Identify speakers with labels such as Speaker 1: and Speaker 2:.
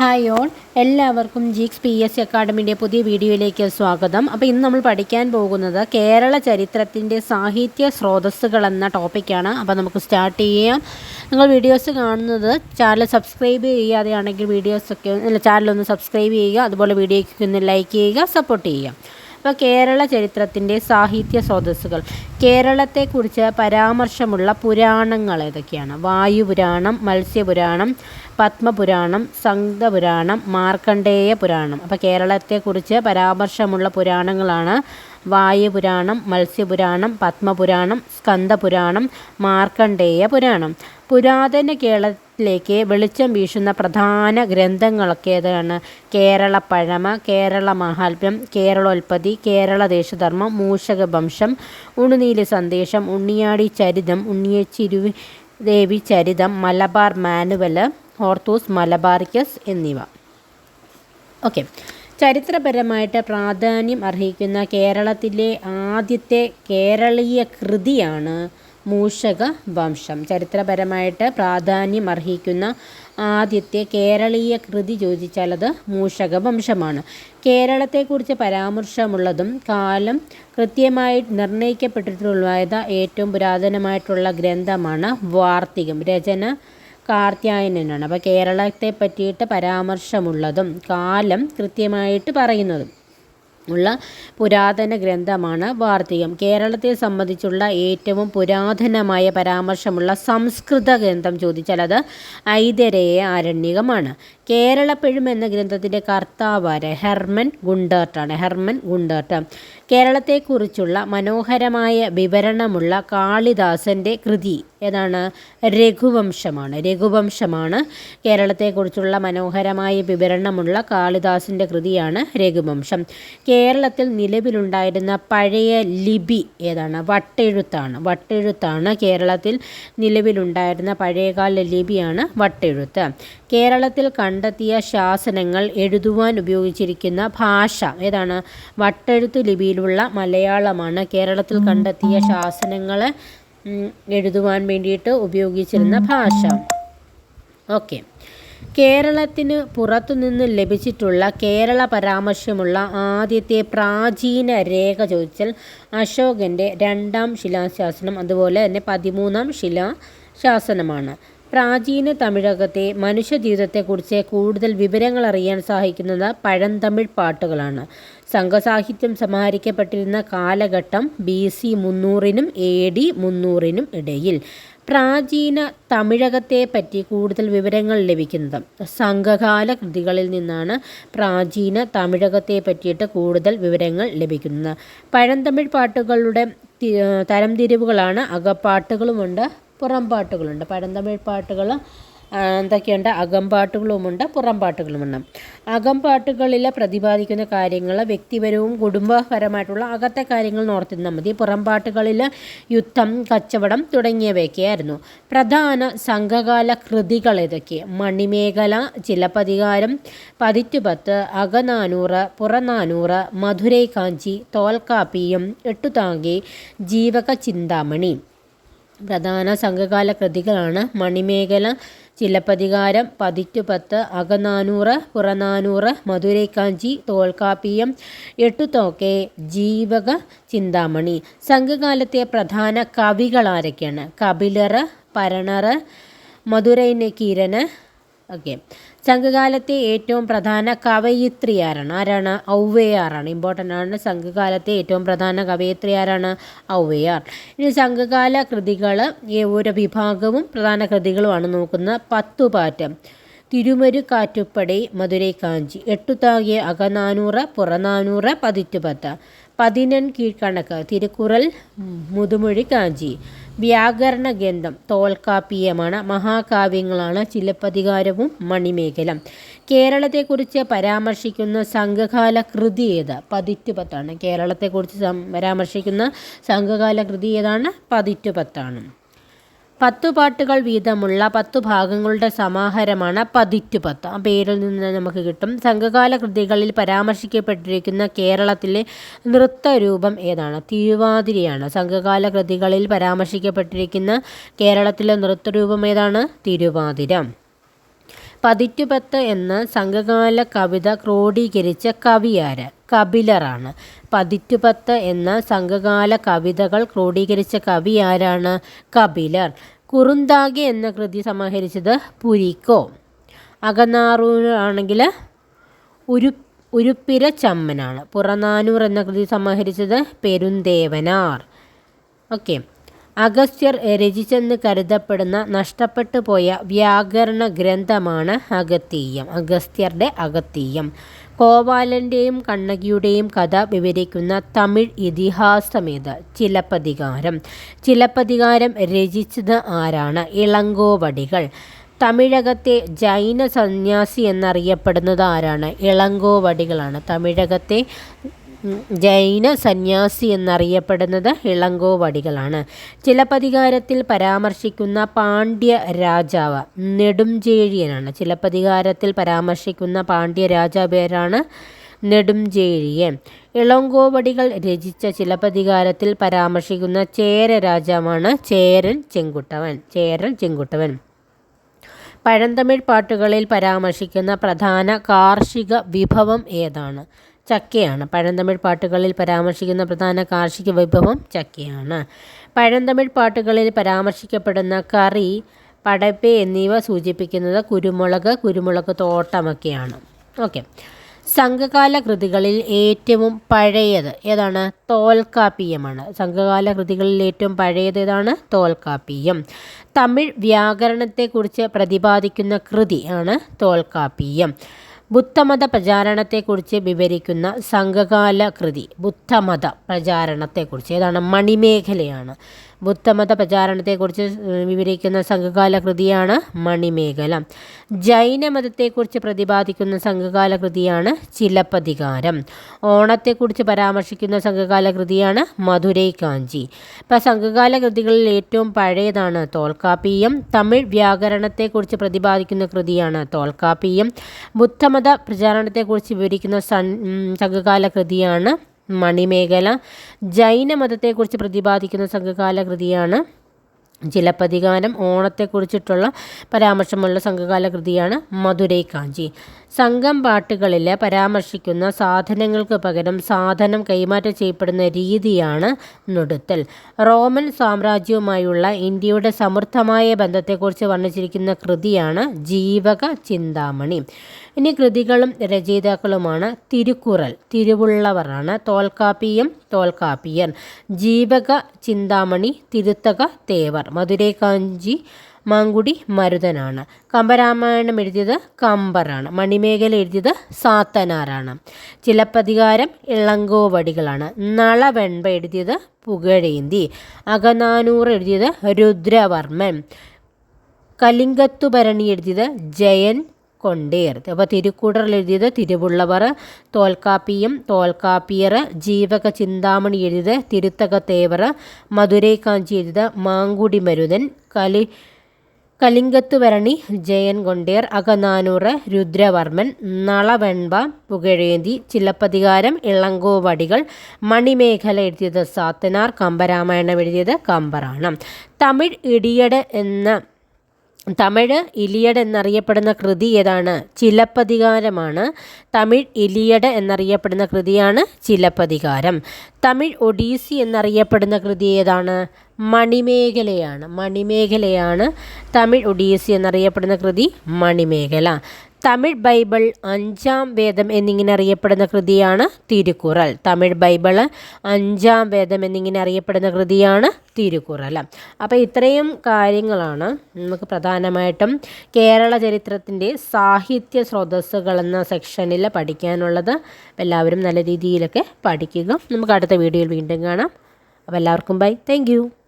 Speaker 1: Hi all. എല്ലാവർക്കും Geeks P S C അക്കാഡമിയുടെ പുതിയ വീഡിയോയിലേക്ക് സ്വാഗതം. അപ്പോൾ ഇന്ന് നമ്മൾ പഠിക്കാൻ പോകുന്നത് കേരള ചരിത്രത്തിന്റെ സാഹിത്യ സ്രോതസ്സുകൾ എന്ന ടോപ്പിക്കാണ് അപ്പോൾ നമുക്ക് സ്റ്റാർട്ട് ചെയ്യാം. നിങ്ങൾ വീഡിയോസ് കാണുന്നത് ചാനൽ സബ്സ്ക്രൈബ് ചെയ്യാതെയാണെങ്കിൽ വീഡിയോസൊക്കെ ചാനലൊന്ന് സബ്സ്ക്രൈബ് ചെയ്യുക. അതുപോലെ വീഡിയോയ്ക്ക് ഒന്ന് ലൈക്ക് ചെയ്യുക സപ്പോർട്ട് ചെയ്യുക. അപ്പോൾ കേരള ചരിത്രത്തിന്റെ സാഹിത്യ സ്രോതസ്സുകൾ. കേരളത്തെക്കുറിച്ച് പരാമർശമുള്ള പുരാണങ്ങൾ ഏതൊക്കെയാണ്? വായുപുരാണം മത്സ്യപുരാണം പത്മപുരാണം സംഘപുരാണം മാർക്കണ്ഡേയ പുരാണം. അപ്പോൾ കേരളത്തെക്കുറിച്ച് പരാമർശമുള്ള പുരാണങ്ങളാണ് വായുപുരാണം മത്സ്യപുരാണം പത്മപുരാണം സ്കന്ദപുരാണം മാർക്കണ്ഡേയ പുരാണം പുരാതന കേരളത്തിലേക്ക് വെളിച്ചം വീശുന്ന പ്രധാന ഗ്രന്ഥങ്ങളൊക്കെ ഏതാണ് കേരള പഴമ കേരള മഹാത്മ്യം കേരളോൽപ്പത്തി കേരള ദേശധർമ്മം മൂഷക വംശം ഉണ്ണുനീലി സന്ദേശം ഉണ്ണിയാടി ചരിതം ഉണ്ണിയച്ചിരുവി ദേവി ചരിതം മലബാർ മാനുവൽ ഓർത്തൂസ് മലബാറിക്കസ് എന്നിവ. ഓക്കെ. ചരിത്രപരമായിട്ട് പ്രാധാന്യം അർഹിക്കുന്ന കേരളത്തിലെ ആദ്യത്തെ കേരളീയ കൃതിയാണ് മൂഷക വംശം. ചരിത്രപരമായിട്ട് പ്രാധാന്യം അർഹിക്കുന്ന ആദ്യത്തെ കേരളീയ കൃതി ചോദിച്ചാൽ അത് മൂഷക വംശമാണ്. കേരളത്തെക്കുറിച്ച് പരാമർശമുള്ളതും കാലം കൃത്യമായി നിർണയിക്കപ്പെട്ടിട്ടുള്ളതായ ഏറ്റവും പുരാതനമായിട്ടുള്ള ഗ്രന്ഥമാണ് വാർത്തികം. രചന കാർത്യായനനാണ്. അപ്പോൾ കേരളത്തെ പറ്റിയിട്ട് പരാമർശമുള്ളതും കാലം കൃത്യമായിട്ട് പറയുന്നതും ഉള്ള പുരാതന ഗ്രന്ഥമാണ് വാർത്തികം കേരളത്തെ സംബന്ധിച്ചുള്ള ഏറ്റവും പുരാതനമായ പരാമർശമുള്ള സംസ്കൃത ഗ്രന്ഥം ചോദിച്ചാൽ അത് ഐതരേയ ആരണ്യകമാണ്. കേരളപ്പെഴും എന്ന ഗ്രന്ഥത്തിന്റെ കർത്താവാര് ഹെർമൻ ഗുണ്ടേർട്ടാണ്. Hermann Gundert. കേരളത്തെക്കുറിച്ചുള്ള മനോഹരമായ വിവരണമുള്ള കാളിദാസന്റെ കൃതി ഏതാണ്? രഘുവംശമാണ്. രഘുവംശമാണ്. കേരളത്തെക്കുറിച്ചുള്ള മനോഹരമായ വിവരണമുള്ള കാളിദാസിന്റെ കൃതിയാണ് രഘുവംശം. കേരളത്തിൽ നിലവിലുണ്ടായിരുന്ന പഴയ ലിപി ഏതാണ്? വട്ടെഴുത്താണ്. വട്ടെഴുത്താണ് കേരളത്തിൽ നിലവിലുണ്ടായിരുന്ന പഴയകാല ലിപിയാണ് വട്ടെഴുത്ത്. കേരളത്തിൽ കണ്ടെത്തിയ ശാസനങ്ങൾ എഴുതുവാൻ ഉപയോഗിച്ചിരിക്കുന്ന ഭാഷ ഏതാണ്? വട്ടെഴുത്ത് ലിപിയിലുള്ള മലയാളമാണ്. കേരളത്തിൽ കണ്ടെത്തിയ ശാസനങ്ങൾ എഴുതുവാൻ വേണ്ടിയിട്ട് ഉപയോഗിച്ചിരുന്ന ഭാഷ. ഓക്കെ. കേരളത്തിന് പുറത്തുനിന്ന് ലഭിച്ചിട്ടുള്ള കേരള പരാമർശമുള്ള ആദ്യത്തെ പ്രാചീന രേഖ ചോദിച്ചാൽ അശോകന്റെ രണ്ടാം ശിലാശാസനം അതുപോലെ തന്നെ പതിമൂന്നാം ശിലാശാസനമാണ്. പ്രാചീന തമിഴകത്തെ മനുഷ്യജീവിതത്തെക്കുറിച്ച് കൂടുതൽ വിവരങ്ങൾ അറിയാൻ സഹായിക്കുന്നത് പഴന്തമിഴ് പാട്ടുകളാണ്. സംഘസാഹിത്യം സമാഹരിക്കപ്പെട്ടിരുന്ന കാലഘട്ടം ബി സി മുന്നൂറിനും എ ഡി മുന്നൂറിനും ഇടയിൽ. പ്രാചീന തമിഴകത്തെ പറ്റി കൂടുതൽ വിവരങ്ങൾ ലഭിക്കുന്നത് സംഘകാല കൃതികളിൽ നിന്നാണ് പ്രാചീന തമിഴകത്തെ പറ്റിയിട്ട് കൂടുതൽ വിവരങ്ങൾ ലഭിക്കുന്നത്. പഴന്തമിഴ് പാട്ടുകളുടെ തരംതിരിവുകളാണ് അകപ്പാട്ടുകളുമുണ്ട്. പുറംപാട്ടുകളുണ്ട് പഴന്തമിഴ് പാട്ടുകൾ എന്തൊക്കെയുണ്ട്? അകംപാട്ടുകളുമുണ്ട് പുറംപാട്ടുകളുമുണ്ട് അകംപാട്ടുകളിൽ പ്രതിപാദിക്കുന്ന കാര്യങ്ങൾ വ്യക്തിപരവും കുടുംബപരമായിട്ടുള്ള അകത്തെ കാര്യങ്ങൾ ഓർത്തിരുന്നാൽ മതി. പുറംപാട്ടുകളിൽ യുദ്ധം കച്ചവടം തുടങ്ങിയവയൊക്കെയായിരുന്നു. പ്രധാന സംഘകാല കൃതികൾ ഏതൊക്കെ? മണിമേഖല ചിലപ്പതികാരം പതിറ്റുപത്ത് അകനാനൂറ് പുറനാനൂറ് മധുരൈ കാഞ്ചി തോൽക്കാപ്പിയും എട്ടുതാങ്കി ജീവക ചിന്താമണി പ്രധാന സംഘകാല കൃതികളാണ്. മണിമേഖല ചിലപ്പതികാരം പതിറ്റുപത്ത് അകനാനൂറ് പുറനാനൂറ് മധുരൈക്കാഞ്ചി തോൽക്കാപ്പിയം എട്ടുതോക്കെ ജീവക ചിന്താമണി. സംഘകാലത്തെ പ്രധാന കവികൾ ആരൊക്കെയാണ്? കപിലർ പരണർ മധുരൈനക്കീരന് ഓക്കെ സംഘകാലത്തെ ഏറ്റവും പ്രധാന കവയിത്രി ആരാണ്? ആരാണ് ഔവയാറാണ് ഇമ്പോർട്ടന്റ് ആണ്. സംഘകാലത്തെ ഏറ്റവും പ്രധാന കവയിത്രി ആരാണ് ഔവയാർ ഇനി സംഘകാല കൃതികൾ ഓരോ വിഭാഗവും പ്രധാന കൃതികളുമാണ് നോക്കുന്നത് പത്തുപാറ്റം തിരുമരു കാറ്റുപ്പടി മധുരൈ കാഞ്ചി എട്ടുതാകിയ അകനാനൂറ് പുറനാനൂറ് പതിറ്റുപത്ത്. പതിനൻ കീഴ്ക്കണക്ക് തിരുക്കുറൽ മുതുമൊഴി കാഞ്ചി വ്യാകരണ ഗ്രന്ഥം തോൽക്കാപ്പീയമാണ്. മഹാകാവ്യങ്ങളാണ് ചിലപ്പതികാരവും മണിമേഖല. കേരളത്തെക്കുറിച്ച് പരാമർശിക്കുന്ന സംഘകാല കൃതി ഏത്? പതിറ്റുപത്താണ്. കേരളത്തെക്കുറിച്ച് പരാമർശിക്കുന്ന സംഘകാല കൃതി ഏതാണ്? പതിറ്റുപത്താണ്. പത്തു പാട്ടുകൾ വീതമുള്ള പത്തു ഭാഗങ്ങളുടെ സമാഹാരമാണ് പതിറ്റുപത്ത് ആ പേരിൽ നിന്ന് നമുക്ക് കിട്ടും. സംഘകാല കൃതികളിൽ പരാമർശിക്കപ്പെട്ടിരിക്കുന്ന കേരളത്തിലെ നൃത്തരൂപം ഏതാണ്? തിരുവാതിരയാണ്. സംഘകാല കൃതികളിൽ പരാമർശിക്കപ്പെട്ടിരിക്കുന്ന കേരളത്തിലെ നൃത്തരൂപം ഏതാണ്? തിരുവാതിര. പതിറ്റുപത്ത് എന്ന സംഘകാല കവിത ക്രോഡീകരിച്ച കവിയാര് കപിലറാണ്. പതിറ്റുപത്ത് എന്ന സംഘകാല കവിതകൾ ക്രോഡീകരിച്ച കവി ആരാണ്? കപിലർ. കുറുന്താകെ എന്ന കൃതി സമാഹരിച്ചത് പുരിക്കോ. അകനാറൂർ ആണെങ്കിൽ ഉരു ഉരുപ്പിര ചമ്മനാണ്. പുറനാനൂർ എന്ന കൃതി സമാഹരിച്ചത് പെരുന്തേവനാർ. ഓക്കെ. അഗസ്ത്യർ രചിച്ചെന്ന് കരുതപ്പെടുന്ന നഷ്ടപ്പെട്ടു പോയ വ്യാകരണ ഗ്രന്ഥമാണ് അഗത്തീയം അഗസ്ത്യരുടെ അഗത്തീയം. കോവാലന്റെയും കണ്ണകിയുടെയും കഥ വിവരിക്കുന്ന തമിഴ് ഇതിഹാസമേത്? ചിലപ്പതികാരം. ചിലപ്പതികാരം രചിച്ചത് ആരാണ്? ഇളങ്കോവടികൾ. തമിഴകത്തെ ജൈന സന്യാസി എന്നറിയപ്പെടുന്നത് ആരാണ്? ഇളങ്കോവടികളാണ്. തമിഴകത്തെ ജൈന സന്യാസി എന്നറിയപ്പെടുന്നത് ഇളങ്കോവടികളാണ്. ചിലപ്പതികാരത്തിൽ പരാമർശിക്കുന്ന പാണ്ഡ്യ രാജാവ് നെടുംചേഴിയനാണ്. ചിലപ്പതികാരത്തിൽ പരാമർശിക്കുന്ന പാണ്ഡ്യ രാജാവേരാണ് നെടുംചേഴിയൻ. ഇളങ്കോവടികൾ രചിച്ച ചിലപ്പതികാരത്തിൽ പരാമർശിക്കുന്ന ചേര രാജാവാണ് ചേരൻ ചെങ്കുട്ടവൻ. ചേരൻ ചെങ്കുട്ടവൻ. പഴന്തമിഴ് പാട്ടുകളിൽ പരാമർശിക്കുന്ന പ്രധാന കാർഷിക വിഭവം ഏതാണ്? ചക്കയാണ്. പഴന്തമിഴ് പാട്ടുകളിൽ പരാമർശിക്കുന്ന പ്രധാന കാർഷിക വിഭവം ചക്കയാണ്. പഴന്തമിഴ് പാട്ടുകളിൽ പരാമർശിക്കപ്പെടുന്ന കറി പടപ്പ് എന്നിവ സൂചിപ്പിക്കുന്നത് കുരുമുളക് കുരുമുളക് തോട്ടമൊക്കെയാണ്. ഓക്കെ. സംഘകാല കൃതികളിൽ ഏറ്റവും പഴയത് ഏതാണ്? തോൽക്കാപ്പിയമാണ്. സംഘകാല കൃതികളിൽ ഏറ്റവും പഴയത് ഏതാണ്? തോൽക്കാപ്പിയം. തമിഴ് വ്യാകരണത്തെക്കുറിച്ച് പ്രതിപാദിക്കുന്ന കൃതി ആണ് തോൽക്കാപ്പിയം. ബുദ്ധമത പ്രചാരണത്തെക്കുറിച്ച് വിവരിക്കുന്ന സംഘകാല കൃതി ബുദ്ധമത പ്രചാരണത്തെക്കുറിച്ച് ഏതാണ്? മണിമേഖലയാണ്. ബുദ്ധമത പ്രചാരണത്തെക്കുറിച്ച് വിവരിക്കുന്ന സംഘകാല കൃതിയാണ് മണിമേഖല. ജൈനമതത്തെക്കുറിച്ച് പ്രതിപാദിക്കുന്ന സംഘകാല കൃതിയാണ് ചിലപ്പതികാരം. ഓണത്തെക്കുറിച്ച് പരാമർശിക്കുന്ന സംഘകാല കൃതിയാണ് മധുരൈ കാഞ്ചി ഇപ്പം സംഘകാല കൃതികളിൽ ഏറ്റവും പഴയതാണ് തോൽക്കാപ്പിയം തമിഴ് വ്യാകരണത്തെക്കുറിച്ച് പ്രതിപാദിക്കുന്ന കൃതിയാണ് തോൽക്കാപ്പിയം ബുദ്ധമത പ്രചാരണത്തെക്കുറിച്ച് വിവരിക്കുന്ന സംഘകാല കൃതിയാണ് മണിമേഖല. ജൈനമതത്തെക്കുറിച്ച് പ്രതിപാദിക്കുന്ന സംഘകാല കൃതിയാണ് ചിലപ്പതികാരം ഓണത്തെക്കുറിച്ചിട്ടുള്ള പരാമർശമുള്ള സംഘകാല കൃതിയാണ് മധുരൈ കാഞ്ചി. സംഘം പാട്ടുകളിൽ പരാമർശിക്കുന്ന സാധനങ്ങൾക്ക് പകരം സാധനം കൈമാറ്റം ചെയ്യപ്പെടുന്ന രീതിയാണ് നൊടുത്തൽ. റോമൻ സാമ്രാജ്യവുമായുള്ള ഇന്ത്യയുടെ സമൃദ്ധമായ ബന്ധത്തെക്കുറിച്ച് വർണിച്ചിരിക്കുന്ന കൃതിയാണ് ജീവക ചിന്താമണി. ഇനി കൃതികളും രചയിതാക്കളുമാണ് തിരുക്കുറൽ തിരുവുള്ളവറാണ് തോൽക്കാപ്പിയും തോൽക്കാപ്പിയർ ജീവക ചിന്താമണി തിരുത്തക തേവർ മധുരൈ കാഞ്ചി മാങ്കുടി മരുതനാണ്. കമ്പരാമായണം എഴുതിയത് കമ്പറാണ്. മണിമേഖല എഴുതിയത് സാത്തനാറാണ് ചിലപ്പതികാരം ഇളങ്കോവടികളാണ്. നളവെൺപ എഴുതിയത് പുകഴേന്തി. അകനാനൂർ എഴുതിയത് രുദ്രവർമ്മൻ. കലിംഗത്തുഭരണി എഴുതിയത് ജയൻ കൊണ്ടേർ. അപ്പോൾ തിരുക്കൂടറിൽ എഴുതിയത് തിരുവുള്ളവർ തോൽക്കാപ്പിയും തോൽക്കാപ്പിയർ ജീവക ചിന്താമണി എഴുതിയത് തിരുത്തകത്തേവർ മധുരൈ കാഞ്ചി എഴുതിയത് മാങ്കുടി മരുതൻ കലി കലിംഗത്ത് ഭരണി ജയൻ കൊണ്ടേർ അകനാനൂറ് രുദ്രവർമ്മൻ നളവെൺപ പുകഴേന്തി ചിലപ്പതികാരം ഇളങ്കോവടികൾ മണിമേഖല എഴുതിയത് സാത്തനാർ കമ്പരാമായണം എഴുതിയത് കമ്പറാണ്. തമിഴ് ഇടിയട് എന്ന തമിഴ് ഇലിയഡ് എന്നറിയപ്പെടുന്ന കൃതി ഏതാണ്? ചിലപ്പതികാരമാണ്. തമിഴ് ഇലിയഡ് എന്നറിയപ്പെടുന്ന കൃതിയാണ് ചിലപ്പതികാരം. തമിഴ് ഒഡീസി എന്നറിയപ്പെടുന്ന കൃതി ഏതാണ്? മണിമേഖലയാണ്. മണിമേഖലയാണ് തമിഴ് ഒഡീസി എന്നറിയപ്പെടുന്ന കൃതി മണിമേഖല. തമിഴ് ബൈബിൾ അഞ്ചാം വേദം എന്നിങ്ങനെ അറിയപ്പെടുന്ന കൃതിയാണ് തിരുക്കുറൽ. തമിഴ് ബൈബിൾ അഞ്ചാം വേദം എന്നിങ്ങനെ അറിയപ്പെടുന്ന കൃതിയാണ് തിരുക്കുറൽ. അപ്പോൾ ഇത്രയും കാര്യങ്ങളാണ് നമുക്ക് പ്രധാനമായിട്ടും കേരള ചരിത്രത്തിന്റെ സാഹിത്യ സ്രോതസ്സുകൾ എന്ന സെക്ഷനിൽ പഠിക്കാനുള്ളത്. എല്ലാവരും നല്ല രീതിയിലൊക്കെ പഠിക്കുക. നമുക്ക് അടുത്ത വീഡിയോയിൽ വീണ്ടും കാണാം. അപ്പോൾ എല്ലാവർക്കും ബൈ. താങ്ക്